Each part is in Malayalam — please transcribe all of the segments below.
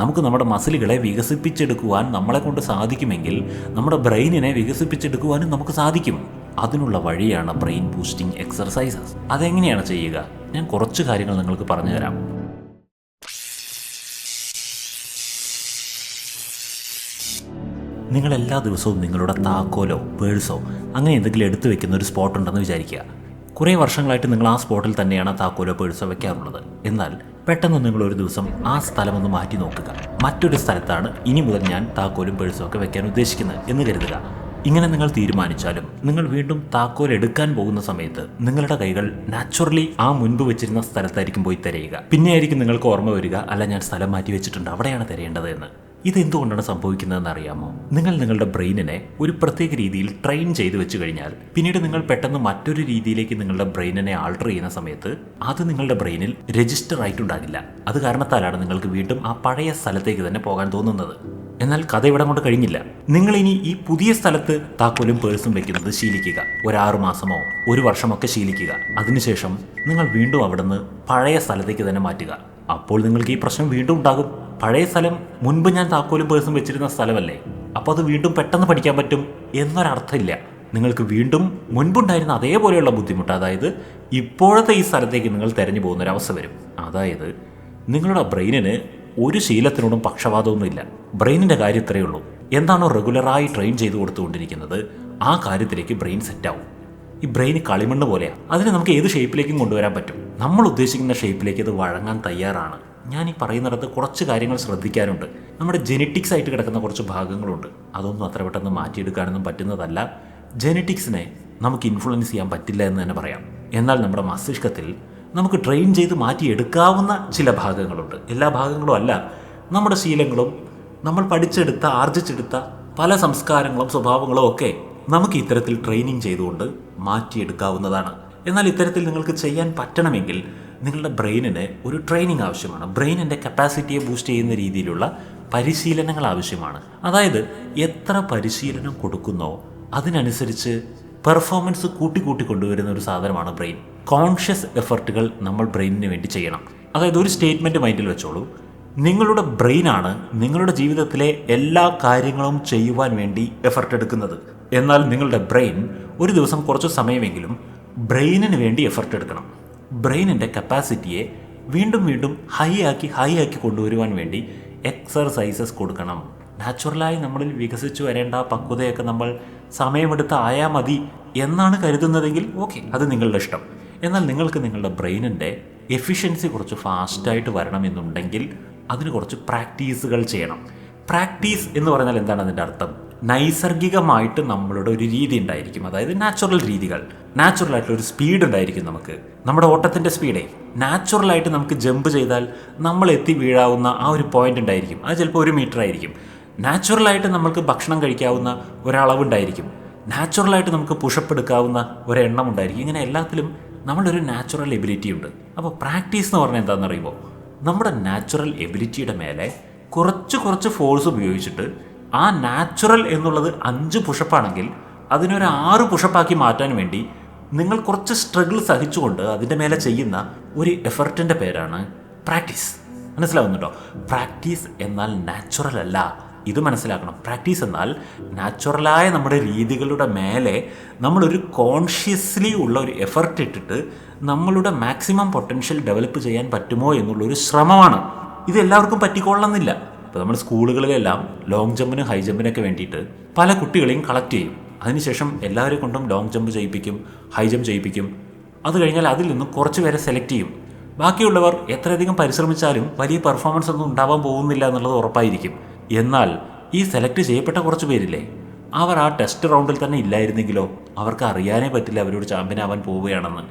നമുക്ക് നമ്മുടെ മസിലുകളെ വികസിപ്പിച്ചെടുക്കുവാൻ നമ്മളെ കൊണ്ട് സാധിക്കുമെങ്കിൽ നമ്മുടെ ബ്രെയിനിനെ വികസിപ്പിച്ചെടുക്കുവാനും നമുക്ക് സാധിക്കും. അതിനുള്ള വഴിയാണ് ബ്രെയിൻ ബൂസ്റ്റിംഗ് എക്സർസൈസസ്. അതെങ്ങനെയാണ് ചെയ്യുക? ഞാൻ കുറച്ച് കാര്യങ്ങൾ നിങ്ങൾക്ക് പറഞ്ഞു തരാം നിങ്ങൾ എല്ലാ ദിവസവും നിങ്ങളുടെ താക്കോലോ പേഴ്സോ അങ്ങനെ എന്തെങ്കിലും എടുത്തു വെക്കുന്ന ഒരു സ്പോട്ട് ഉണ്ടെന്ന് വിചാരിക്കുക. കുറേ വർഷങ്ങളായിട്ട് നിങ്ങൾ ആ സ്പോട്ടിൽ തന്നെയാണ് താക്കോലോ പേഴ്സോ വെക്കാറുള്ളത്. എന്നാൽ പെട്ടെന്ന് നിങ്ങൾ ഒരു ദിവസം ആ സ്ഥലം ഒന്ന് മാറ്റി നോക്കുക. മറ്റൊരു സ്ഥലത്താണ് ഇനി മുതൽ ഞാൻ താക്കോലും പേഴ്സും ഒക്കെ വെക്കാൻ ഉദ്ദേശിക്കുന്നത് എന്ന് കരുതുക. ഇങ്ങനെ നിങ്ങൾ തീരുമാനിച്ചാലും നിങ്ങൾ വീണ്ടും താക്കോൽ എടുക്കാൻ പോകുന്ന സമയത്ത് നിങ്ങളുടെ കൈകൾ നാച്ചുറലി ആ മുൻപ് വെച്ചിരുന്ന സ്ഥലത്തായിരിക്കും പോയി തിരയുക. പിന്നെയായിരിക്കും നിങ്ങൾക്ക് ഓർമ്മ വരിക അല്ല ഞാൻ സ്ഥലം മാറ്റി വെച്ചിട്ടുണ്ട് അവിടെയാണ് തിരയേണ്ടത് എന്ന്. ഇതെന്തുകൊണ്ടാണ് സംഭവിക്കുന്നതെന്ന് അറിയാമോ നിങ്ങൾ നിങ്ങളുടെ ബ്രെയിനിനെ ഒരു പ്രത്യേക രീതിയിൽ ട്രെയിൻ ചെയ്തു വെച്ച് കഴിഞ്ഞാൽ പിന്നീട് നിങ്ങൾ പെട്ടെന്ന് മറ്റൊരു രീതിയിലേക്ക് നിങ്ങളുടെ ബ്രെയിനിനെ ആൾട്ടർ ചെയ്യുന്ന സമയത്ത് അത് നിങ്ങളുടെ ബ്രെയിനിൽ രജിസ്റ്റർ ആയിട്ടുണ്ടാകില്ല. അത് കാരണത്താലാണ് നിങ്ങൾക്ക് വീണ്ടും ആ പഴയ സ്ഥലത്തേക്ക് തന്നെ പോകാൻ തോന്നുന്നത്. എന്നാൽ കഥ ഇവിടെ കൊണ്ട് കഴിഞ്ഞില്ല. നിങ്ങൾ ഇനി ഈ പുതിയ സ്ഥലത്ത് താക്കോലും പേഴ്സും വെക്കുന്നത് ശീലിക്കുക. ഒരാറു മാസമോ ഒരു വർഷമൊക്കെ ശീലിക്കുക. അതിനുശേഷം നിങ്ങൾ വീണ്ടും അവിടുന്ന് പഴയ സ്ഥലത്തേക്ക് തന്നെ മാറ്റുക. അപ്പോൾ നിങ്ങൾക്ക് ഈ പ്രശ്നം വീണ്ടും ഉണ്ടാകും. പഴയ സ്ഥലം മുൻപ് ഞാൻ താക്കോലും പേഴ്സും വെച്ചിരുന്ന സ്ഥലമല്ലേ? അപ്പോൾ അത് വീണ്ടും പെട്ടെന്ന് പഠിക്കാൻ പറ്റും എന്നൊരർത്ഥമില്ല. നിങ്ങൾക്ക് വീണ്ടും മുൻപുണ്ടായിരുന്ന അതേപോലെയുള്ള ബുദ്ധിമുട്ട് അതായത് ഇപ്പോഴത്തെ ഈ സ്ഥലത്തേക്ക് നിങ്ങൾ തിരഞ്ഞു പോകുന്ന ഒരു അവസ്ഥ വരും. അതായത് നിങ്ങളുടെ ബ്രെയിനിന് ഒരു ശീലത്തിനോടും പക്ഷപാതമൊന്നുമില്ല. ബ്രെയിനിന്റെ കാര്യം ഇത്രയേ ഉള്ളൂ. എന്താണോ റെഗുലറായി ട്രെയിൻ ചെയ്തു കൊടുത്തുകൊണ്ടിരിക്കുന്നത് ആ കാര്യത്തിലേക്ക് ബ്രെയിൻ സെറ്റാവും. ഈ ബ്രെയിൻ കളിമണ്ണ് പോലെയാണ് അതിനെ നമുക്ക് ഏത് ഷേപ്പിലേക്കും കൊണ്ടുവരാൻ പറ്റും? നമ്മൾ ഉദ്ദേശിക്കുന്ന ഷേപ്പിലേക്ക് ഇത് വഴങ്ങാൻ തയ്യാറാണ്. ഞാൻ ഈ പറയുന്നിടത്ത് കുറച്ച് കാര്യങ്ങൾ ശ്രദ്ധിക്കാനുണ്ട്. നമ്മുടെ ജെനറ്റിക്സ് ആയിട്ട് കിടക്കുന്ന കുറച്ച് ഭാഗങ്ങളുണ്ട്. അതൊന്നും അത്ര പെട്ടെന്ന് മാറ്റിയെടുക്കാനൊന്നും പറ്റുന്നതല്ല. ജെനറ്റിക്സിനെ നമുക്ക് ഇൻഫ്ലുവൻസ് ചെയ്യാൻ പറ്റില്ല എന്ന് തന്നെ പറയാം. എന്നാൽ നമ്മുടെ മസ്തിഷ്കത്തിൽ നമുക്ക് ട്രെയിൻ ചെയ്ത് മാറ്റിയെടുക്കാവുന്ന ചില ഭാഗങ്ങളുണ്ട്. എല്ലാ ഭാഗങ്ങളും അല്ല. നമ്മുടെ ശീലങ്ങളും നമ്മൾ പഠിച്ചെടുത്ത ആർജിച്ചെടുത്ത പല സംസ്കാരങ്ങളും സ്വഭാവങ്ങളും ഒക്കെ നമുക്ക് ഇത്തരത്തിൽ ട്രെയിനിങ് ചെയ്തുകൊണ്ട് മാറ്റിയെടുക്കാവുന്നതാണ്. എന്നാൽ ഇത്തരത്തിൽ നിങ്ങൾക്ക് ചെയ്യാൻ പറ്റണമെങ്കിൽ നിങ്ങളുടെ ബ്രെയിനിന് ഒരു ട്രെയിനിങ് ആവശ്യമാണ്. ബ്രെയിനിന്റെ കപ്പാസിറ്റിയെ ബൂസ്റ്റ് ചെയ്യുന്ന രീതിയിലുള്ള പരിശീലനങ്ങൾ ആവശ്യമാണ്. അതായത് എത്ര പരിശീലനം കൊടുക്കുന്നോ അതിനനുസരിച്ച് പെർഫോമൻസ് കൂട്ടി കൂട്ടി കൊണ്ടുവരുന്ന ഒരു സാധനമാണ് ബ്രെയിൻ. കോൺഷ്യസ് എഫർട്ടുകൾ നമ്മൾ ബ്രെയിനിന് വേണ്ടി ചെയ്യണം. അതായത് ഒരു സ്റ്റേറ്റ്മെന്റ് മൈൻഡിൽ വെച്ചോളൂ. നിങ്ങളുടെ ബ്രെയിനാണ് നിങ്ങളുടെ ജീവിതത്തിലെ എല്ലാ കാര്യങ്ങളും ചെയ്യുവാൻ വേണ്ടി എഫർട്ട് എടുക്കുന്നത്. എന്നാൽ നിങ്ങളുടെ ബ്രെയിൻ ഒരു ദിവസം കുറച്ച് സമയമെങ്കിലും ബ്രെയിനിന് വേണ്ടി എഫർട്ട് എടുക്കണം. ബ്രെയിനിന്റെ കപ്പാസിറ്റിയെ വീണ്ടും വീണ്ടും ഹൈ ആക്കി ഹൈ ആക്കി കൊണ്ടുവരുവാൻ വേണ്ടി എക്സർസൈസസ് കൊടുക്കണം. നാച്ചുറലായി നമ്മളിൽ വികസിച്ചു വരേണ്ട പക്വതയൊക്കെ നമ്മൾ സമയമെടുത്ത് ആയാൽ മതി എന്നാണ് കരുതുന്നതെങ്കിൽ ഓക്കെ അത് നിങ്ങളുടെ ഇഷ്ടം. എന്നാൽ നിങ്ങൾക്ക് നിങ്ങളുടെ ബ്രെയിനിന്റെ എഫിഷ്യൻസി കുറച്ച് ഫാസ്റ്റായിട്ട് വരണമെന്നുണ്ടെങ്കിൽ അതിന് കുറച്ച് പ്രാക്ടീസുകൾ ചെയ്യണം. പ്രാക്ടീസ് എന്ന് പറഞ്ഞാൽ എന്താണ് അതിന്റെ അർത്ഥം? നൈസർഗികമായിട്ട് നമ്മളുടെ ഒരു രീതി ഉണ്ടായിരിക്കും. അതായത് നാച്ചുറൽ രീതികൾ. നാച്ചുറൽ ആയിട്ടുള്ള ഒരു സ്പീഡ് ഉണ്ടായിരിക്കും നമുക്ക്. നമ്മുടെ ഓട്ടത്തിന്റെ സ്പീഡേ നാച്ചുറലായിട്ട് നമുക്ക് ജമ്പ് ചെയ്താൽ നമ്മൾ എത്തി വീഴാവുന്ന ആ ഒരു പോയിന്റ് ഉണ്ടായിരിക്കും. അത് ചിലപ്പോൾ ഒരു മീറ്റർ ആയിരിക്കും. നാച്ചുറലായിട്ട് നമുക്ക് ഭക്ഷണം കഴിക്കാവുന്ന ഒരളവുണ്ടായിരിക്കും നാച്ചുറലായിട്ട് നമുക്ക് പുഷപ്പ് എടുക്കാവുന്ന ഒരെണ്ണം ഉണ്ടായിരിക്കും. ഇങ്ങനെ എല്ലാത്തിലും നമ്മളൊരു നാച്ചുറൽ എബിലിറ്റി ഉണ്ട്. അപ്പോൾ പ്രാക്ടീസ് എന്ന് പറഞ്ഞാൽ എന്താണെന്ന് അറിയുമ്പോൾ നമ്മുടെ നാച്ചുറൽ എബിലിറ്റിയുടെ മേലെ കുറച്ച് കുറച്ച് ഫോഴ്സ് ഉപയോഗിച്ചിട്ട് ആ നാച്ചുറൽ എന്നുള്ളത് അഞ്ച് പുഷപ്പാണെങ്കിൽ അതിനൊരു ആറ് പുഷപ്പാക്കി മാറ്റാൻ വേണ്ടി നിങ്ങൾ കുറച്ച് സ്ട്രഗിൾ സഹിച്ചുകൊണ്ട് അതിന്റെ മേലെ ചെയ്യുന്ന ഒരു എഫർട്ടിന്റെ പേരാണ് പ്രാക്ടീസ്. മനസ്സിലാവുന്നുണ്ടോ? പ്രാക്ടീസ് എന്നാൽ നാച്ചുറൽ അല്ല. ഇത് മനസ്സിലാക്കണം. പ്രാക്ടീസ് എന്നാൽ നാച്ചുറലായ നമ്മുടെ രീതികളുടെ മേലെ നമ്മളൊരു കോൺഷ്യസ്ലി ഉള്ള ഒരു എഫർട്ട് ഇട്ടിട്ട് നമ്മളുടെ മാക്സിമം പൊട്ടൻഷ്യൽ ഡെവലപ്പ് ചെയ്യാൻ പറ്റുമോ എന്നുള്ളൊരു ശ്രമമാണ്. ഇത് എല്ലാവർക്കും പറ്റിക്കൊള്ളണമെന്നില്ല. ഇപ്പോൾ നമ്മൾ സ്കൂളുകളിലെല്ലാം ലോങ് ജമ്പിനും ഹൈ ജമ്പിനൊക്കെ വേണ്ടിയിട്ട് പല കുട്ടികളെയും കളക്ട് ചെയ്യും. അതിനുശേഷം എല്ലാവരെ കൊണ്ടും ലോങ് ജമ്പ് ചെയ്യിപ്പിക്കും ഹൈ ജമ്പ് ചെയ്യിപ്പിക്കും അത് കഴിഞ്ഞാൽ അതിൽ നിന്നും കുറച്ച് പേരെ സെലക്ട് ചെയ്യും. ബാക്കിയുള്ളവർ എത്രയധികം പരിശ്രമിച്ചാലും വലിയ പെർഫോമൻസ് ഒന്നും ഉണ്ടാവാൻ പോകുന്നില്ല എന്നുള്ളത് ഉറപ്പായിരിക്കും. എന്നാൽ ഈ സെലക്ട് ചെയ്യപ്പെട്ട കുറച്ച് പേരില്ലേ അവർ ആ ടെസ്റ്റ് റൗണ്ടിൽ തന്നെ ഇല്ലായിരുന്നെങ്കിലോ അവർക്ക് അറിയാനേ പറ്റില്ല അവരോട് ചാമ്പ്യൻ ആവാൻ പോവുകയാണെന്ന്.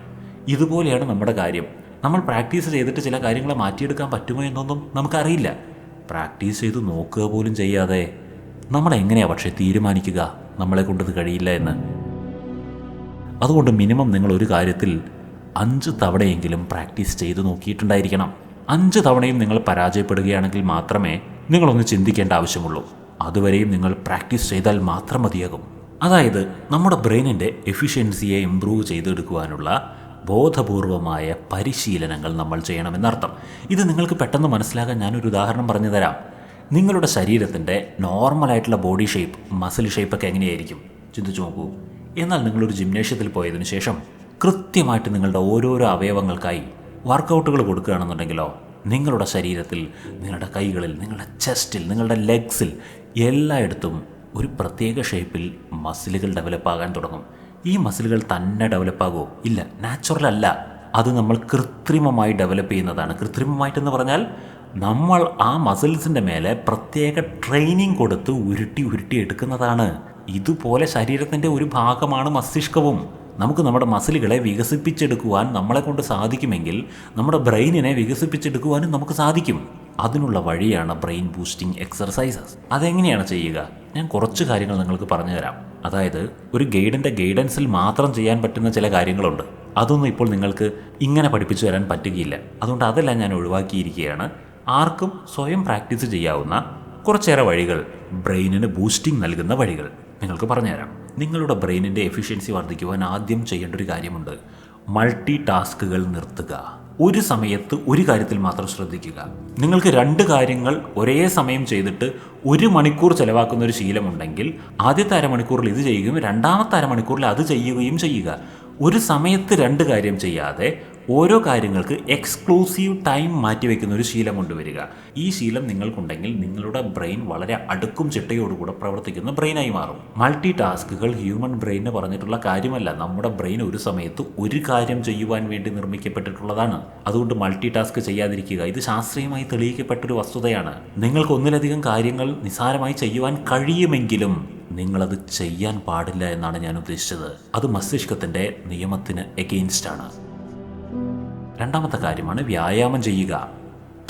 ഇതുപോലെയാണ് നമ്മുടെ കാര്യം. നമ്മൾ പ്രാക്ടീസ് ചെയ്തിട്ട് ചില കാര്യങ്ങളെ മാറ്റിയെടുക്കാൻ പറ്റുമോ എന്നൊന്നും നമുക്കറിയില്ല. പ്രാക്ടീസ് ചെയ്ത് നോക്കുക പോലും ചെയ്യാതെ നമ്മൾ എങ്ങനെയാണ് പക്ഷേ തീരുമാനിക്കുക? നമ്മളെ കൊണ്ടത് കഴിയില്ല എന്ന്. അതുകൊണ്ട് മിനിമം നിങ്ങൾ ഒരു കാര്യത്തിൽ അഞ്ച് തവണയെങ്കിലും പ്രാക്ടീസ് ചെയ്ത് നോക്കിയിട്ടുണ്ടായിരിക്കണം. അഞ്ച് തവണയും നിങ്ങൾ പരാജയപ്പെടുകയാണെങ്കിൽ മാത്രമേ നിങ്ങളൊന്ന് ചിന്തിക്കേണ്ട ആവശ്യമുള്ളൂ. അതുവരെയും നിങ്ങൾ പ്രാക്ടീസ് ചെയ്താൽ മാത്രം മതിയാകും. അതായത് നമ്മുടെ ബ്രെയിനിന്റെ എഫിഷ്യൻസിയെ ഇമ്പ്രൂവ് ചെയ്തെടുക്കുവാനുള്ള ബോധപൂർവമായ പരിശീലനങ്ങൾ നമ്മൾ ചെയ്യണമെന്നർത്ഥം. ഇത് നിങ്ങൾക്ക് പെട്ടെന്ന് മനസ്സിലാകാൻ ഞാനൊരു ഉദാഹരണം പറഞ്ഞു തരാം. നിങ്ങളുടെ ശരീരത്തിന്റെ നോർമലായിട്ടുള്ള ബോഡി ഷേപ്പ് മസിൽ ഷേപ്പൊക്കെ എങ്ങനെയായിരിക്കും? ചിന്തിച്ചു നോക്കൂ. എന്നാൽ നിങ്ങളൊരു ജിംനേഷ്യത്തിൽ പോയതിനു ശേഷം കൃത്യമായിട്ട് നിങ്ങളുടെ ഓരോരോ അവയവങ്ങൾക്കായി വർക്കൗട്ടുകൾ കൊടുക്കുകയാണെന്നുണ്ടെങ്കിലോ നിങ്ങളുടെ ശരീരത്തിൽ നിങ്ങളുടെ കൈകളിൽ നിങ്ങളുടെ ചെസ്റ്റിൽ നിങ്ങളുടെ ലെഗ്സിൽ എല്ലായിടത്തും ഒരു പ്രത്യേക ഷേപ്പിൽ മസിലുകൾ ഡെവലപ്പ് ആകാൻ തുടങ്ങും. ഈ മസിലുകൾ തന്നെ ഡെവലപ്പ് ആകുമോ ഇല്ല. നാച്ചുറൽ അല്ല. അത് നമ്മൾ കൃത്രിമമായി ഡെവലപ്പ് ചെയ്യുന്നതാണ്. കൃത്രിമമായിട്ടെന്ന് പറഞ്ഞാൽ നമ്മൾ ആ മസിൽസിന്റെ മേലെ പ്രത്യേക ട്രെയിനിങ് കൊടുത്ത് ഉരുട്ടി ഉരുട്ടി എടുക്കുന്നതാണ്. ഇതുപോലെ ശരീരത്തിന്റെ ഒരു ഭാഗമാണ് മസ്തിഷ്കവും. നമുക്ക് നമ്മുടെ മസിലുകളെ വികസിപ്പിച്ചെടുക്കുവാൻ നമ്മളെ കൊണ്ട് സാധിക്കുമെങ്കിൽ നമ്മുടെ ബ്രെയിനിനെ വികസിപ്പിച്ചെടുക്കുവാനും നമുക്ക് സാധിക്കും. അതിനുള്ള വഴിയാണ് ബ്രെയിൻ ബൂസ്റ്റിംഗ് എക്സർസൈസസ്. അതെങ്ങനെയാണ് ചെയ്യുക? ഞാൻ കുറച്ച് കാര്യങ്ങൾ നിങ്ങൾക്ക് പറഞ്ഞു തരാം അതായത് ഒരു ഗൈഡിന്റെ ഗൈഡൻസിൽ മാത്രം ചെയ്യാൻ പറ്റുന്ന ചില കാര്യങ്ങളുണ്ട്. അതൊന്നും ഇപ്പോൾ നിങ്ങൾക്ക് ഇങ്ങനെ പഠിപ്പിച്ചു തരാൻ പറ്റുകയില്ല. അതുകൊണ്ട് അതെല്ലാം ഞാൻ ഒഴിവാക്കിയിരിക്കുകയാണ്. ആർക്കും സ്വയം പ്രാക്ടീസ് ചെയ്യാവുന്ന കുറച്ചേറെ വഴികൾ ബ്രെയിനിന് ബൂസ്റ്റിംഗ് നൽകുന്ന വഴികൾ നിങ്ങൾക്ക് പറഞ്ഞുതരാം. നിങ്ങളുടെ ബ്രെയിനിന്റെ എഫിഷ്യൻസി വർദ്ധിക്കുവാൻ ആദ്യം ചെയ്യേണ്ട ഒരു കാര്യമുണ്ട്. മൾട്ടി ടാസ്കുകൾ നിർത്തുക. ഒരു സമയത്ത് ഒരു കാര്യത്തിൽ മാത്രം ശ്രദ്ധിക്കുക. നിങ്ങൾക്ക് രണ്ട് കാര്യങ്ങൾ ഒരേ സമയം ചെയ്തിട്ട് ഒരു മണിക്കൂർ ചിലവാക്കുന്ന ഒരു ശീലമുണ്ടെങ്കിൽ ആദ്യത്തെ അരമണിക്കൂറിൽ ഇത് ചെയ്യുകയും രണ്ടാമത്തെ അരമണിക്കൂറിൽ അത് ചെയ്യുകയും ചെയ്യുക. ഒരു സമയത്ത് രണ്ട് കാര്യം ചെയ്യാതെ ഓരോ കാര്യങ്ങൾക്ക് എക്സ്ക്ലൂസീവ് ടൈം മാറ്റിവെക്കുന്ന ഒരു ശീലം കൊണ്ടുവരിക. ഈ ശീലം നിങ്ങൾക്കുണ്ടെങ്കിൽ നിങ്ങളുടെ ബ്രെയിൻ വളരെ അടുക്കും ചിട്ടയോടുകൂടെ പ്രവർത്തിക്കുന്ന ബ്രെയിനായി മാറും. മൾട്ടി ടാസ്കുകൾ ഹ്യൂമൻ ബ്രെയിന് പറഞ്ഞിട്ടുള്ള കാര്യമല്ല. നമ്മുടെ ബ്രെയിൻ ഒരു സമയത്ത് ഒരു കാര്യം ചെയ്യുവാൻ വേണ്ടി നിർമ്മിക്കപ്പെട്ടിട്ടുള്ളതാണ്. അതുകൊണ്ട് മൾട്ടി ടാസ്ക് ചെയ്യാതിരിക്കുക ഇത് ശാസ്ത്രീയമായി തെളിയിക്കപ്പെട്ടൊരു വസ്തുതയാണ്. നിങ്ങൾക്ക് ഒന്നിലധികം കാര്യങ്ങൾ നിസാരമായി ചെയ്യുവാൻ കഴിയുമെങ്കിലും നിങ്ങളത് ചെയ്യാൻ പാടില്ല എന്നാണ് ഞാൻ ഉദ്ദേശിച്ചത്. അത് മസ്തിഷ്കത്തിന്റെ നിയമത്തിന് എഗെയിൻസ്റ്റ് ആണ്. രണ്ടാമത്തെ കാര്യമാണ് വ്യായാമം ചെയ്യുക.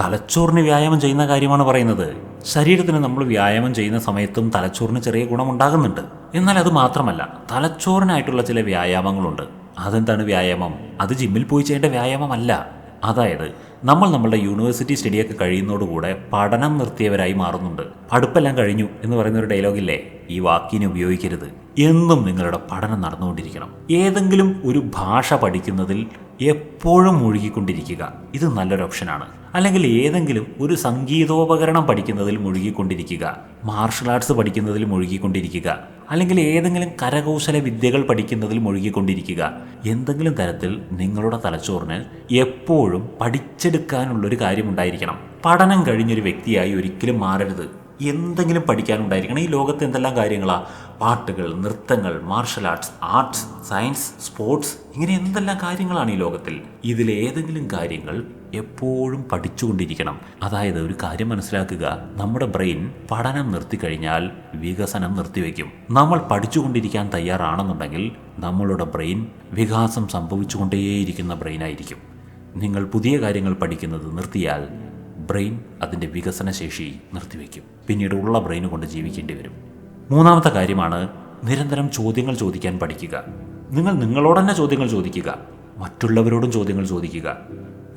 തലച്ചോറിന് വ്യായാമം ചെയ്യുന്ന കാര്യമാണ് പറയുന്നത്. ശരീരത്തിന് നമ്മൾ വ്യായാമം ചെയ്യുന്ന സമയത്തും തലച്ചോറിന് ചെറിയ ഗുണമുണ്ടാകുന്നുണ്ട്. എന്നാൽ അത് മാത്രമല്ല തലച്ചോറിനായിട്ടുള്ള ചില വ്യായാമങ്ങളുണ്ട്. അതെന്താണ് വ്യായാമം? അത് ജിമ്മിൽ പോയി ചെയ്യേണ്ട വ്യായാമമല്ല. അതായത് നമ്മൾ നമ്മളുടെ യൂണിവേഴ്സിറ്റി സ്റ്റഡിയൊക്കെ കഴിയുന്നതോടുകൂടെ പഠനം നിർത്തിയവരായി മാറുന്നുണ്ട്. പഠിപ്പെല്ലാം കഴിഞ്ഞു എന്ന് പറയുന്ന ഒരു ഡയലോഗില്ലേ ഈ വാക്കിനെ ഉപയോഗിക്കരുത്. എന്നും നിങ്ങളുടെ പഠനം നടന്നുകൊണ്ടിരിക്കണം. ഏതെങ്കിലും ഒരു ഭാഷ പഠിക്കുന്നതിൽ എപ്പോഴും മുഴുകിക്കൊണ്ടിരിക്കുക. ഇത് നല്ലൊരു ഓപ്ഷനാണ്. അല്ലെങ്കിൽ ഏതെങ്കിലും ഒരു സംഗീതോപകരണം പഠിക്കുന്നതിൽ മുഴുകിക്കൊണ്ടിരിക്കുക. മാർഷൽ ആർട്സ് പഠിക്കുന്നതിൽ മുഴുകിക്കൊണ്ടിരിക്കുക. അല്ലെങ്കിൽ ഏതെങ്കിലും കരകൗശല വിദ്യകൾ പഠിക്കുന്നതിൽ മുഴുകിക്കൊണ്ടിരിക്കുക. എന്തെങ്കിലും തരത്തിൽ നിങ്ങളുടെ തലച്ചോറിന് എപ്പോഴും പഠിച്ചെടുക്കാനുള്ളൊരു കാര്യമുണ്ടായിരിക്കണം. പഠനം കഴിഞ്ഞൊരു വ്യക്തിയായി ഒരിക്കലും മാറരുത്. എന്തെങ്കിലും പഠിക്കാനുണ്ടായിരിക്കണം. ഈ ലോകത്ത് എന്തെല്ലാം കാര്യങ്ങളാ? പാട്ടുകൾ നൃത്തങ്ങൾ martial arts arts science sports ഇങ്ങനെ എന്തെല്ലാം കാര്യങ്ങളാണ് ഈ ലോകത്തിൽ? ഇതിലേതെങ്കിലും കാര്യങ്ങൾ എപ്പോഴും പഠിച്ചുകൊണ്ടിരിക്കണം. അതായത് ഒരു കാര്യം മനസ്സിലാക്കുക. നമ്മുടെ ബ്രെയിൻ പഠനം നിർത്തിക്കഴിഞ്ഞാൽ വികസനം നിർത്തിവെക്കും നമ്മൾ പഠിച്ചുകൊണ്ടിരിക്കാൻ തയ്യാറാണെന്നുണ്ടെങ്കിൽ നമ്മളുടെ ബ്രെയിൻ വികാസം സംഭവിച്ചുകൊണ്ടേയിരിക്കുന്ന ബ്രെയിനായിരിക്കും നിങ്ങൾ പുതിയ കാര്യങ്ങൾ പഠിക്കുന്നത് നിർത്തിയാൽ ബ്രെയിൻ അതിന്റെ വികസനശേഷി നിർത്തിവെക്കും പിന്നീട് ഉള്ള ബ്രെയിൻ കൊണ്ട് ജീവിക്കേണ്ടി വരും. മൂന്നാമത്തെ കാര്യമാണ് നിരന്തരം ചോദ്യങ്ങൾ ചോദിക്കാൻ പഠിക്കുക. നിങ്ങൾ നിങ്ങളോട് തന്നെ ചോദ്യങ്ങൾ ചോദിക്കുക. മറ്റുള്ളവരോടും ചോദ്യങ്ങൾ ചോദിക്കുക.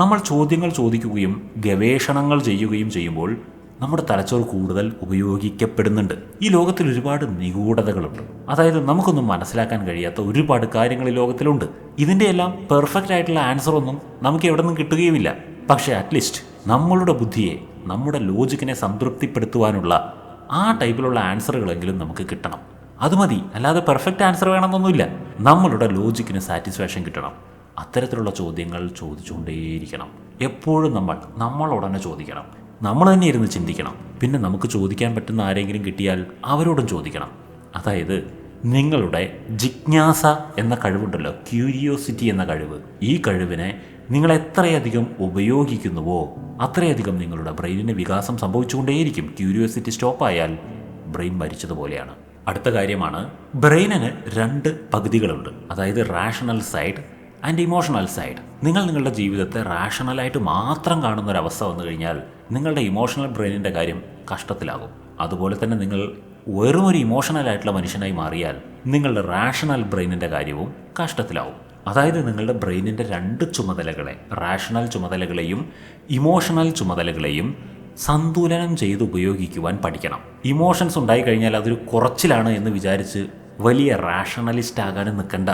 നമ്മൾ ചോദ്യങ്ങൾ ചോദിക്കുകയും ഗവേഷണങ്ങൾ ചെയ്യുകയും ചെയ്യുമ്പോൾ നമ്മുടെ തലച്ചോർ കൂടുതൽ ഉപയോഗിക്കപ്പെടുന്നുണ്ട്. ഈ ലോകത്തിൽ ഒരുപാട് നിഗൂഢതകളുണ്ട്. അതായത് നമുക്കൊന്നും മനസ്സിലാക്കാൻ കഴിയാത്ത ഒരുപാട് കാര്യങ്ങൾ ഈ ലോകത്തിലുണ്ട്. ഇതിന്റെ എല്ലാം പെർഫെക്റ്റ് ആയിട്ടുള്ള ആൻസർ ഒന്നും നമുക്ക് എവിടെ നിന്നും കിട്ടുകയുമില്ല. പക്ഷേ അറ്റ്ലീസ്റ്റ് നമ്മളുടെ ബുദ്ധിയെ നമ്മുടെ ലോജിക്കിനെ സംതൃപ്തിപ്പെടുത്തുവാനുള്ള ആ ടൈപ്പിലുള്ള ആൻസറുകളെങ്കിലും നമുക്ക് കിട്ടണം. അത് മതി. അല്ലാതെ പെർഫെക്റ്റ് ആൻസർ വേണമെന്നൊന്നുമില്ല. നമ്മളുടെ ലോജിക്കിന് സാറ്റിസ്ഫാക്ഷൻ കിട്ടണം. അത്തരത്തിലുള്ള ചോദ്യങ്ങൾ ചോദിച്ചുകൊണ്ടേയിരിക്കണം. എപ്പോഴും നമ്മൾ നമ്മളോട് തന്നെ ചോദിക്കണം. നമ്മൾ തന്നെ ഇരുന്ന് ചിന്തിക്കണം. പിന്നെ നമുക്ക് ചോദിക്കാൻ പറ്റുന്ന ആരെങ്കിലും കിട്ടിയാൽ അവരോടും ചോദിക്കണം. അതായത് നിങ്ങളുടെ ജിജ്ഞാസ എന്ന കഴിവുണ്ടല്ലോ ക്യൂരിയോസിറ്റി എന്ന കഴിവ്. ഈ കഴിവിനെ നിങ്ങൾ എത്രയധികം ഉപയോഗിക്കുന്നുവോ അത്രയധികം നിങ്ങളുടെ ബ്രെയിനിന് വികാസം സംഭവിച്ചുകൊണ്ടേയിരിക്കും ക്യൂരിയോസിറ്റി സ്റ്റോപ്പായാൽ ബ്രെയിൻ മരിച്ചതുപോലെയാണ്. അടുത്ത കാര്യമാണ് ബ്രെയിനിന് രണ്ട് പകുതികളുണ്ട്. അതായത് rational side and emotional side നിങ്ങൾ നിങ്ങളുടെ ജീവിതത്തെ റാഷണലായിട്ട് മാത്രം കാണുന്ന ഒരു അവസ്ഥ വന്നു കഴിഞ്ഞാൽ നിങ്ങളുടെ ഇമോഷണൽ ബ്രെയിനിന്റെ കാര്യം കഷ്ടത്തിലാകും. അതുപോലെ തന്നെ നിങ്ങൾ വെറും ഒരു ഇമോഷണലായിട്ടുള്ള മനുഷ്യനായി മാറിയാൽ നിങ്ങളുടെ റാഷണൽ ബ്രെയിനിന്റെ കാര്യവും കഷ്ടത്തിലാവും. അതായത് നിങ്ങളുടെ ബ്രെയിനിന്റെ രണ്ട് ചുമതലകളെ റാഷണൽ ചുമതലകളെയും ഇമോഷണൽ ചുമതലകളെയും സന്തുലനം ചെയ്ത് ഉപയോഗിക്കുവാൻ പഠിക്കണം. ഇമോഷൻസ് ഉണ്ടായിക്കഴിഞ്ഞാൽ അതൊരു കുറച്ചിലാണ് എന്ന് വിചാരിച്ച് വലിയ റാഷണലിസ്റ്റ് ആകാനും നിൽക്കണ്ട.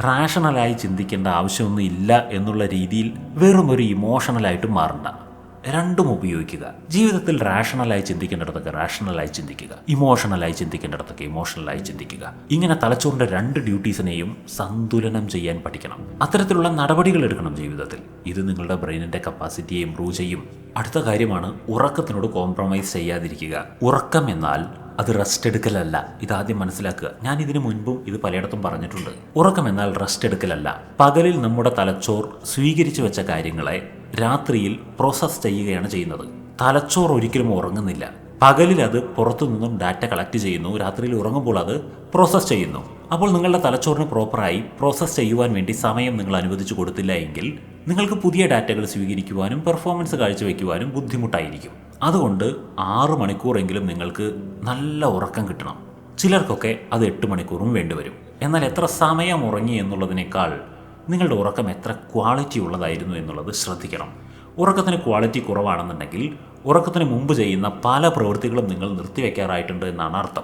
റാഷണലായി ചിന്തിക്കേണ്ട ആവശ്യമൊന്നും ഇല്ല എന്നുള്ള രീതിയിൽ വെറും ഒരു ഇമോഷണലായിട്ട് മാറണ്ട. രണ്ടും ഉപയോഗിക്കുക. ജീവിതത്തിൽ റാഷണലായി ചിന്തിക്കേണ്ടിടത്തൊക്കെ റാഷണലായി ചിന്തിക്കുക. ഇമോഷണലായി ചിന്തിക്കേണ്ടിടത്തൊക്കെ ഇമോഷണലായി ചിന്തിക്കുക. ഇങ്ങനെ തലച്ചോറിന്റെ രണ്ട് ഡ്യൂട്ടീസിനെയും സന്തുലനം ചെയ്യാൻ പഠിക്കണം. അത്തരത്തിലുള്ള നടപടികൾ എടുക്കണം ജീവിതത്തിൽ. ഇത് നിങ്ങളുടെ ബ്രെയിനിന്റെ കപ്പാസിറ്റിയെ ഇംപ്രൂവ് ചെയ്യും. അടുത്ത കാര്യമാണ് ഉറക്കത്തിനോട് കോംപ്രമൈസ് ചെയ്യാതിരിക്കുക. ഉറക്കം എന്നാൽ അത് റെസ്റ്റ് എടുക്കലല്ല. ഇതാദ്യം മനസ്സിലാക്കുക. ഞാൻ ഇതിനു മുൻപും ഇത് പലയിടത്തും പറഞ്ഞിട്ടുണ്ട്. ഉറക്കം എന്നാൽ റെസ്റ്റ് എടുക്കലല്ല. പകലിൽ നമ്മുടെ തലച്ചോർ സ്വീകരിച്ചു വെച്ച കാര്യങ്ങളെ രാത്രിയിൽ പ്രോസസ്സ് ചെയ്യുകയാണ് ചെയ്യുന്നത്. തലച്ചോർ ഒരിക്കലും ഉറങ്ങുന്നില്ല. പകലിൽ അത് പുറത്തു നിന്നും ഡാറ്റ കളക്ട് ചെയ്യുന്നു. രാത്രിയിൽ ഉറങ്ങുമ്പോൾ അത് പ്രോസസ്സ് ചെയ്യുന്നു. അപ്പോൾ നിങ്ങളുടെ തലച്ചോറിന് പ്രോപ്പറായി പ്രോസസ്സ് ചെയ്യുവാൻ വേണ്ടി സമയം നിങ്ങൾ അനുവദിച്ചു കൊടുത്തില്ല എങ്കിൽ നിങ്ങൾക്ക് പുതിയ ഡാറ്റകൾ സ്വീകരിക്കുവാനും പെർഫോമൻസ് കാഴ്ചവെക്കുവാനും ബുദ്ധിമുട്ടായിരിക്കും. അതുകൊണ്ട് ആറ് മണിക്കൂറെങ്കിലും നിങ്ങൾക്ക് നല്ല ഉറക്കം കിട്ടണം. ചിലർക്കൊക്കെ അത് എട്ട് മണിക്കൂറും വേണ്ടിവരും. എന്നാൽ എത്ര സമയം ഉറങ്ങി എന്നുള്ളതിനേക്കാൾ നിങ്ങളുടെ ഉറക്കം എത്ര ക്വാളിറ്റി ഉള്ളതായിരുന്നു എന്നുള്ളത് ശ്രദ്ധിക്കണം. ഉറക്കത്തിന് ക്വാളിറ്റി കുറവാണെന്നുണ്ടെങ്കിൽ ഉറക്കത്തിന് മുമ്പ് ചെയ്യുന്ന പല പ്രവൃത്തികളും നിങ്ങൾ നിർത്തിവെക്കാറായിട്ടുണ്ട് എന്നാണ് അർത്ഥം.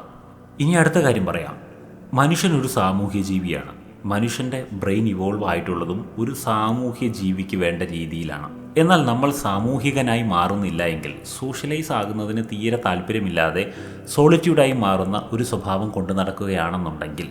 ഇനി അടുത്ത കാര്യം പറയാം. മനുഷ്യൻ ഒരു സാമൂഹ്യ ജീവിയാണ്. മനുഷ്യന്റെ ബ്രെയിൻ ഇവോൾവ് ആയിട്ടുള്ളതും ഒരു സാമൂഹ്യ ജീവിക്ക് വേണ്ട രീതിയിലാണ്. എന്നാൽ നമ്മൾ സാമൂഹികനായി മാറുന്നില്ല എങ്കിൽ സോഷ്യലൈസ് ആകുന്നതിന് തീരെ താല്പര്യമില്ലാതെ സോളിറ്റ്യൂഡായി മാറുന്ന ഒരു സ്വഭാവം കൊണ്ടു നടക്കുകയാണെന്നുണ്ടെങ്കിൽ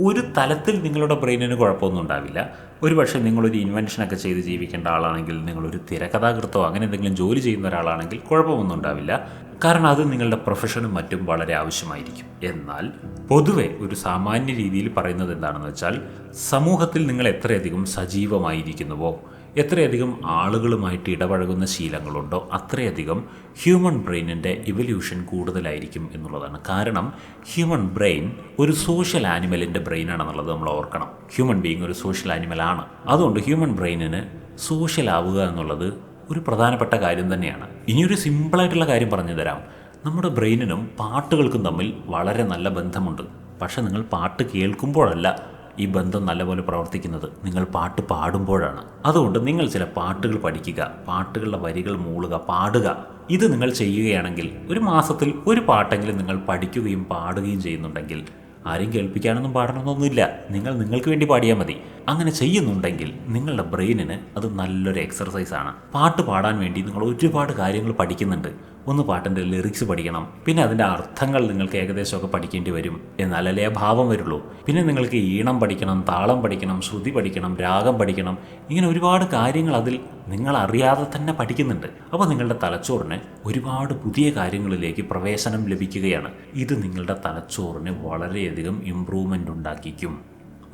ഒരു തലത്തിൽ നിങ്ങളുടെ ബ്രെയിനിന് കുഴപ്പമൊന്നും ഉണ്ടാവില്ല. ഒരു പക്ഷേ നിങ്ങളൊരു ഇൻവെൻഷനൊക്കെ ചെയ്ത് ജീവിക്കേണ്ട ആളാണെങ്കിൽ നിങ്ങളൊരു തിരക്കഥാകൃത്തോ അങ്ങനെ എന്തെങ്കിലും ജോലി ചെയ്യുന്ന ഒരാളാണെങ്കിൽ കുഴപ്പമൊന്നും ഉണ്ടാവില്ല. കാരണം അത് നിങ്ങളുടെ പ്രൊഫഷനും മറ്റും വളരെ ആവശ്യമായിരിക്കും. എന്നാൽ പൊതുവെ ഒരു സാമാന്യ രീതിയിൽ പറയുന്നത് എന്താണെന്ന് വെച്ചാൽ സമൂഹത്തിൽ നിങ്ങൾ എത്രയധികം സജീവമായിരിക്കുന്നുവോ? എത്രയധികം ആളുകളുമായിട്ട് ഇടപഴകുന്ന ശീലങ്ങളുണ്ടോ അത്രയധികം ഹ്യൂമൻ ബ്രെയിനിന്റെ ഇവല്യൂഷൻ കൂടുതലായിരിക്കും എന്നുള്ളതാണ്. കാരണം ഹ്യൂമൻ ബ്രെയിൻ ഒരു സോഷ്യൽ ആനിമലിന്റെ ബ്രെയിനാണെന്നുള്ളത് നമ്മൾ ഓർക്കണം. ഹ്യൂമൻ ബീങ് ഒരു സോഷ്യൽ ആനിമലാണ് അതുകൊണ്ട് ഹ്യൂമൻ ബ്രെയിനിന് സോഷ്യൽ ആവുക എന്നുള്ളത് ഒരു പ്രധാനപ്പെട്ട കാര്യം തന്നെയാണ്. ഇനിയൊരു സിമ്പിളായിട്ടുള്ള കാര്യം പറഞ്ഞു തരാം. നമ്മുടെ ബ്രെയിനിനും പാട്ടുകൾക്കും തമ്മിൽ വളരെ നല്ല ബന്ധമുണ്ട്. പക്ഷെ നിങ്ങൾ പാട്ട് കേൾക്കുമ്പോഴല്ല ഈ ബന്ധം നല്ലപോലെ പ്രവർത്തിക്കുന്നത് നിങ്ങൾ പാട്ട് പാടുമ്പോഴാണ്. അതുകൊണ്ട് നിങ്ങൾ ചില പാട്ടുകൾ പഠിക്കുക പാട്ടുകളുടെ വരികൾ മൂളുക പാടുക. ഇത് നിങ്ങൾ ചെയ്യുകയാണെങ്കിൽ ഒരു മാസത്തിൽ ഒരു പാട്ടെങ്കിലും നിങ്ങൾ പഠിക്കുകയും പാടുകയും ചെയ്യുന്നുണ്ടെങ്കിൽ ആരും കേൾപ്പിക്കാനൊന്നും പാടണമെന്നൊന്നുമില്ല. നിങ്ങൾ നിങ്ങൾക്ക് വേണ്ടി പാടിയാൽ മതി. അങ്ങനെ ചെയ്യുന്നുണ്ടെങ്കിൽ നിങ്ങളുടെ ബ്രെയിനിന് അത് നല്ലൊരു എക്സർസൈസാണ് പാട്ട് പാടാൻ വേണ്ടി നിങ്ങൾ ഒരുപാട് കാര്യങ്ങൾ പഠിക്കുന്നുണ്ട്. ഒന്ന് പാട്ടിന്റെ ലിറിക്സ് പഠിക്കണം. പിന്നെ അതിന്റെ അർത്ഥങ്ങൾ നിങ്ങൾക്ക് ഏകദേശമൊക്കെ പഠിക്കേണ്ടി വരും. എന്നാലല്ലേ ആ ഭാവം വരുള്ളൂ. പിന്നെ നിങ്ങൾക്ക് ഈണം പഠിക്കണം താളം പഠിക്കണം ശ്രുതി പഠിക്കണം രാഗം പഠിക്കണം. ഇങ്ങനെ ഒരുപാട് കാര്യങ്ങൾ അതിൽ നിങ്ങൾ അറിയാതെ തന്നെ പഠിക്കുന്നുണ്ട്. അപ്പോൾ നിങ്ങളുടെ തലച്ചോറിന് ഒരുപാട് പുതിയ കാര്യങ്ങളിലേക്ക് പ്രവേശനം ലഭിക്കുകയാണ്. ഇത് നിങ്ങളുടെ തലച്ചോറിന് വളരെയധികം ഇമ്പ്രൂവ്മെന്റ് ഉണ്ടാക്കിക്കും.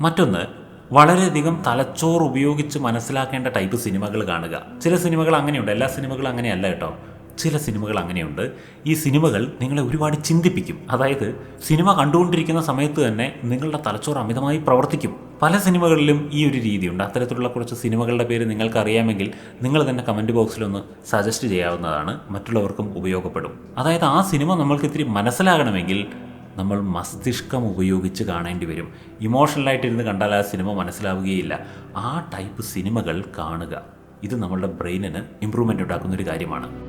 മറ്റൊന്ന് വളരെയധികം തലച്ചോറ് ഉപയോഗിച്ച് മനസ്സിലാക്കേണ്ട ടൈപ്പ് സിനിമകൾ കാണുക. ചില സിനിമകൾ അങ്ങനെയുണ്ട്. എല്ലാ സിനിമകളും അങ്ങനെയല്ല കേട്ടോ. ചില സിനിമകൾ അങ്ങനെയുണ്ട്. ഈ സിനിമകൾ നിങ്ങളെ ഒരുപാട് ചിന്തിപ്പിക്കും. അതായത് സിനിമ കണ്ടുകൊണ്ടിരിക്കുന്ന സമയത്ത് തന്നെ നിങ്ങളുടെ തലച്ചോറ് അമിതമായി പ്രവർത്തിക്കും. പല സിനിമകളിലും ഈ ഒരു രീതിയുണ്ട്. അത്തരത്തിലുള്ള കുറച്ച് സിനിമകളുടെ പേര് നിങ്ങൾക്കറിയാമെങ്കിൽ നിങ്ങൾ തന്നെ കമന്റ് ബോക്സിലൊന്ന് സജസ്റ്റ് ചെയ്യാവുന്നതാണ്. മറ്റുള്ളവർക്കും ഉപയോഗപ്പെടും. അതായത് ആ സിനിമ നമ്മൾക്ക് ഇത്തിരി മനസ്സിലാകണമെങ്കിൽ നമ്മൾ മസ്തിഷ്കം ഉപയോഗിച്ച് കാണേണ്ടി വരും. ഇമോഷണലായിട്ടിരുന്ന് കണ്ടാൽ ആ സിനിമ മനസ്സിലാവുകയില്ല. ആ ടൈപ്പ് സിനിമകൾ കാണുക. ഇത് നമ്മളുടെ ബ്രെയിനിന് ഇമ്പ്രൂവ്മെന്റ് ഉണ്ടാക്കുന്ന ഒരു കാര്യമാണ്.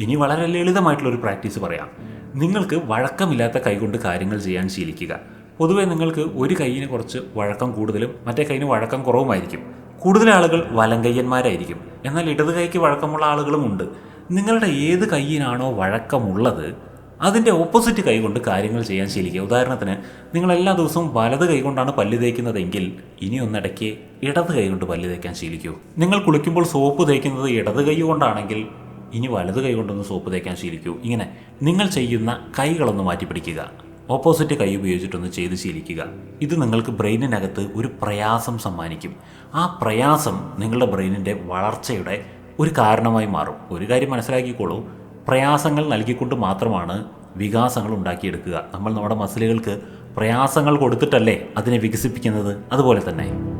ഇനി വളരെ ലളിതമായിട്ടുള്ള ഒരു പ്രാക്ടീസ് പറയാം. നിങ്ങൾക്ക് വഴക്കമില്ലാത്ത കൈകൊണ്ട് കാര്യങ്ങൾ ചെയ്യാൻ ശീലിക്കുക. പൊതുവെ നിങ്ങൾക്ക് ഒരു കൈയിന് കുറച്ച് വഴക്കം കൂടുതലും മറ്റേ കൈയിന് വഴക്കം കുറവുമായിരിക്കും. കൂടുതൽ ആളുകൾ വലങ്കയ്യന്മാരായിരിക്കും. എന്നാൽ ഇടത് കൈക്ക് വഴക്കമുള്ള ആളുകളും ഉണ്ട്. നിങ്ങളുടെ ഏത് കൈയിനാണോ വഴക്കമുള്ളത് അതിന്റെ ഓപ്പോസിറ്റ് കൈകൊണ്ട് കാര്യങ്ങൾ ചെയ്യാൻ ശീലിക്കുക. ഉദാഹരണത്തിന് നിങ്ങൾ എല്ലാ ദിവസവും വലത് കൈകൊണ്ടാണ് പല്ല് തേക്കുന്നതെങ്കിൽ ഇനി ഒന്നിടയ്ക്ക് ഇടത് കൈ കൊണ്ട് പല്ല് തേക്കാൻ ശീലിക്കൂ. നിങ്ങൾ കുളിക്കുമ്പോൾ സോപ്പ് തേക്കുന്നത് ഇടത് കൈ കൊണ്ടാണെങ്കിൽ ഇനി വലത് കൈ കൊണ്ടൊന്ന് സോപ്പ് തേക്കാൻ ശീലിക്കൂ. ഇങ്ങനെ നിങ്ങൾ ചെയ്യുന്ന കൈകളൊന്ന് മാറ്റി പിടിക്കുക. ഓപ്പോസിറ്റ് കൈ ഉപയോഗിച്ചിട്ടൊന്ന് ചെയ്ത് ശീലിക്കുക. ഇത് നിങ്ങൾക്ക് ബ്രെയിനിനകത്ത് ഒരു പ്രയാസം സമ്മാനിക്കും. ആ പ്രയാസം നിങ്ങളുടെ ബ്രെയിനിന്റെ വളർച്ചയുടെ ഒരു കാരണമായി മാറും. ഒരു കാര്യം മനസ്സിലാക്കിക്കോളൂ. പ്രയാസങ്ങൾ നൽകിക്കൊണ്ട് മാത്രമാണ് വികാസങ്ങൾ ഉണ്ടാക്കിയെടുക്കുക. നമ്മൾ നമ്മുടെ മസിലുകൾക്ക് പ്രയാസങ്ങൾ കൊടുത്തിട്ടല്ലേ അതിനെ വികസിപ്പിക്കുന്നത്? അതുപോലെ തന്നെ.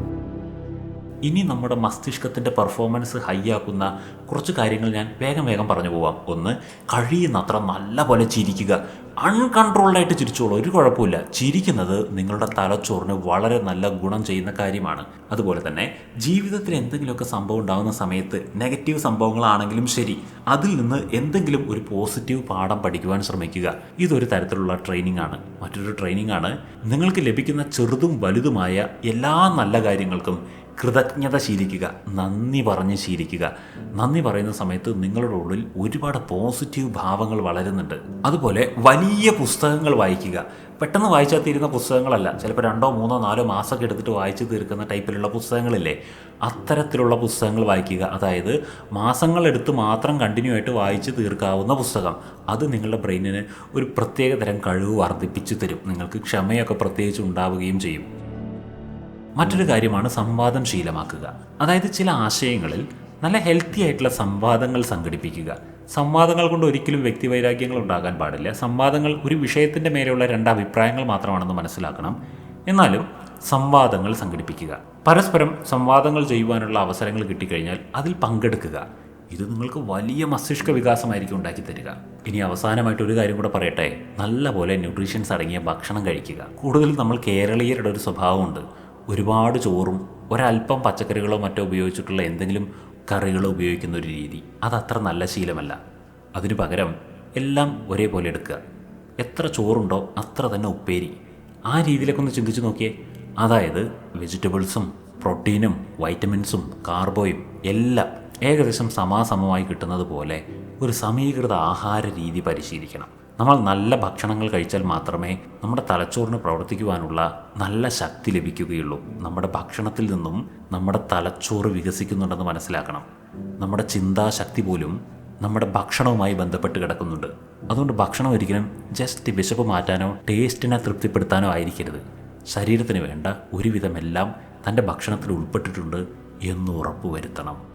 ഇനി നമ്മുടെ മസ്തിഷ്കത്തിന്റെ പെർഫോമൻസ് ഹൈ ആക്കുന്ന കുറച്ച് കാര്യങ്ങൾ ഞാൻ വേഗം വേഗം പറഞ്ഞു പോവാം. ഒന്ന് കഴിയുന്നത്ര നല്ല പോലെ ചിരിക്കുക അൺകൺട്രോൾഡായിട്ട് ചിരിച്ചോളൂ. ഒരു കുഴപ്പമില്ല. ചിരിക്കുന്നത് നിങ്ങളുടെ തലച്ചോറിന് വളരെ നല്ല ഗുണം ചെയ്യുന്ന കാര്യമാണ്. അതുപോലെ തന്നെ ജീവിതത്തിൽ എന്തെങ്കിലുമൊക്കെ സംഭവം ഉണ്ടാകുന്ന സമയത്ത് നെഗറ്റീവ് സംഭവങ്ങളാണെങ്കിലും ശരി. അതിൽ നിന്ന് എന്തെങ്കിലും ഒരു പോസിറ്റീവ് പാഠം പഠിക്കുവാൻ ശ്രമിക്കുക. ഇതൊരു തരത്തിലുള്ള ട്രെയിനിങ് ആണ്. മറ്റൊരു ട്രെയിനിങ് ആണ്. നിങ്ങൾക്ക് ലഭിക്കുന്ന ചെറുതും വലുതുമായ എല്ലാ നല്ല കാര്യങ്ങൾക്കും കൃതജ്ഞത ശീലിക്കുക നന്ദി പറഞ്ഞ് ശീലിക്കുക. നന്ദി പറയുന്ന സമയത്ത് നിങ്ങളുടെ ഉള്ളിൽ ഒരുപാട് പോസിറ്റീവ് ഭാവങ്ങൾ വളരുന്നുണ്ട്. അതുപോലെ വലിയ പുസ്തകങ്ങൾ വായിക്കുക. പെട്ടെന്ന് വായിച്ചാൽ തീരുന്ന പുസ്തകങ്ങളല്ല. ചിലപ്പോൾ രണ്ടോ മൂന്നോ നാലോ മാസമൊക്കെ എടുത്തിട്ട് വായിച്ച് തീർക്കുന്ന ടൈപ്പിലുള്ള പുസ്തകങ്ങളില്ലേ? അത്തരത്തിലുള്ള പുസ്തകങ്ങൾ വായിക്കുക. അതായത് മാസങ്ങളെടുത്ത് മാത്രം കണ്ടിന്യൂ ആയിട്ട് വായിച്ച് തീർക്കാവുന്ന പുസ്തകം. അത് നിങ്ങളുടെ ബ്രെയിനിന് ഒരു പ്രത്യേക തരം കഴിവ് വർദ്ധിപ്പിച്ചു തരും. നിങ്ങൾക്ക് ക്ഷമയൊക്കെ പ്രത്യേകിച്ച് ഉണ്ടാവുകയും ചെയ്യും. മറ്റൊരു കാര്യമാണ് സംവാദം ശീലമാക്കുക അതായത് ചില ആശയങ്ങളിൽ നല്ല ഹെൽത്തി ആയിട്ടുള്ള സംവാദങ്ങൾ സംഘടിപ്പിക്കുക. സംവാദങ്ങൾ കൊണ്ട് ഒരിക്കലും വ്യക്തിവൈരാഗ്യങ്ങൾ ഉണ്ടാകാൻ പാടില്ല. സംവാദങ്ങൾ ഒരു വിഷയത്തിന്റെ മേലെയുള്ള രണ്ട് അഭിപ്രായങ്ങൾ മാത്രമാണെന്ന് മനസ്സിലാക്കണം. എന്നാലും സംവാദങ്ങൾ സംഘടിപ്പിക്കുക. പരസ്പരം സംവാദങ്ങൾ ചെയ്യുവാനുള്ള അവസരങ്ങൾ കിട്ടിക്കഴിഞ്ഞാൽ അതിൽ പങ്കെടുക്കുക. ഇത് നിങ്ങൾക്ക് വലിയ മസ്തിഷ്ക വികാസമായിരിക്കും ഉണ്ടാക്കി തരിക. ഇനി അവസാനമായിട്ട് ഒരു കാര്യം കൂടെ പറയട്ടെ. നല്ലപോലെ ന്യൂട്രീഷൻസ് അടങ്ങിയ ഭക്ഷണം കഴിക്കുക. കൂടുതലും നമ്മൾ കേരളീയരുടെ ഒരു സ്വഭാവമുണ്ട്. ഒരുപാട് ചോറും ഒരല്പം പച്ചക്കറികളോ മറ്റോ ഉപയോഗിച്ചിട്ടുള്ള എന്തെങ്കിലും കറികളോ ഉപയോഗിക്കുന്ന ഒരു രീതി. അതത്ര നല്ല ശീലമല്ല. അതിനു പകരം എല്ലാം ഒരേപോലെ എടുക്കുക. എത്ര ചോറുണ്ടോ അത്ര തന്നെ ഉപ്പേരി. ആ രീതിയിലൊക്കെ ഒന്ന് ചിന്തിച്ച് നോക്കിയേ. അതായത് വെജിറ്റബിൾസും പ്രോട്ടീനും വൈറ്റമിൻസും കാർബോയും എല്ലാം ഏകദേശം സമാസമമായി കിട്ടുന്നത് പോലെ ഒരു സമീകൃത ആഹാര രീതി പരിശീലിക്കണം. നമ്മൾ നല്ല ഭക്ഷണങ്ങൾ കഴിച്ചാൽ മാത്രമേ നമ്മുടെ തലച്ചോറിന് പ്രവർത്തിക്കുവാനുള്ള നല്ല ശക്തി ലഭിക്കുകയുള്ളൂ. നമ്മുടെ ഭക്ഷണത്തിൽ നിന്നും നമ്മുടെ തലച്ചോറ് വികസിക്കുന്നുണ്ടെന്ന് മനസ്സിലാക്കണം. നമ്മുടെ ചിന്താശക്തി പോലും നമ്മുടെ ഭക്ഷണവുമായി ബന്ധപ്പെട്ട് കിടക്കുന്നുണ്ട്. അതുകൊണ്ട് ഭക്ഷണം ഒരിക്കലും ജസ്റ്റ് വിശപ്പ് മാറ്റാനോ ടേസ്റ്റിനെ തൃപ്തിപ്പെടുത്താനോ ആയിരിക്കരുത്. ശരീരത്തിന് വേണ്ട ഒരുവിധമെല്ലാം തന്റെ ഭക്ഷണത്തിൽ ഉൾപ്പെട്ടിട്ടുണ്ട് എന്ന് ഉറപ്പുവരുത്തണം.